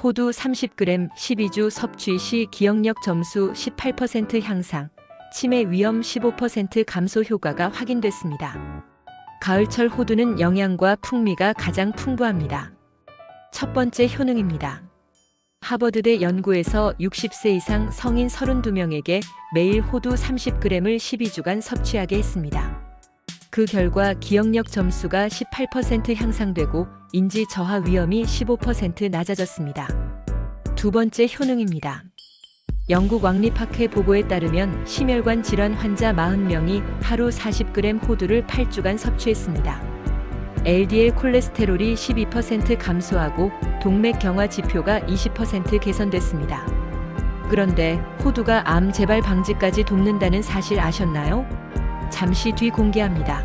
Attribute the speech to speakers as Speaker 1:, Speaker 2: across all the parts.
Speaker 1: 호두 30g 12주 섭취 시 기억력 점수 18% 향상, 치매 위험 15% 감소 효과가 확인됐습니다. 가을철 호두는 영양과 풍미가 가장 풍부합니다. 첫 번째 효능입니다. 하버드대 연구에서 60세 이상 성인 32명에게 매일 호두 30g을 12주간 섭취하게 했습니다. 그 결과 기억력 점수가 18% 향상되고 인지 저하 위험이 15% 낮아졌습니다. 두 번째 효능입니다. 영국 왕립학회 보고에 따르면 심혈관 질환 환자 40명이 하루 40g 호두를 8주간 섭취했습니다. LDL 콜레스테롤이 12% 감소하고 동맥 경화 지표가 20% 개선됐습니다. 그런데 호두가 암 재발 방지까지 돕는다는 사실 아셨나요? 잠시 뒤 공개합니다.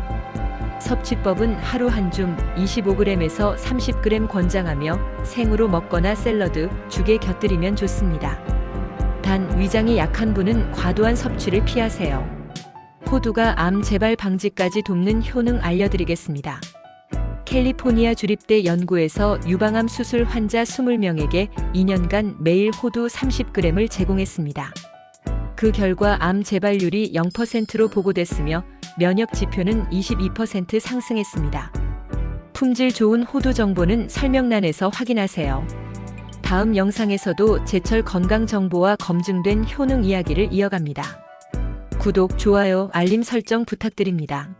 Speaker 1: 섭취법은 하루 한 줌 25g에서 30g 권장하며 생으로 먹거나 샐러드, 죽에 곁들이면 좋습니다. 단 위장이 약한 분은 과도한 섭취를 피하세요. 호두가 암 재발 방지까지 돕는 효능 알려드리겠습니다. 캘리포니아 주립대 연구에서 유방암 수술 환자 20명에게 2년간 매일 호두 30g을 제공했습니다. 그 결과 암 재발률이 0%로 보고됐으며 면역 지표는 22% 상승했습니다. 품질 좋은 호두 정보는 설명란에서 확인하세요. 다음 영상에서도 제철 건강 정보와 검증된 효능 이야기를 이어갑니다. 구독, 좋아요, 알림 설정 부탁드립니다.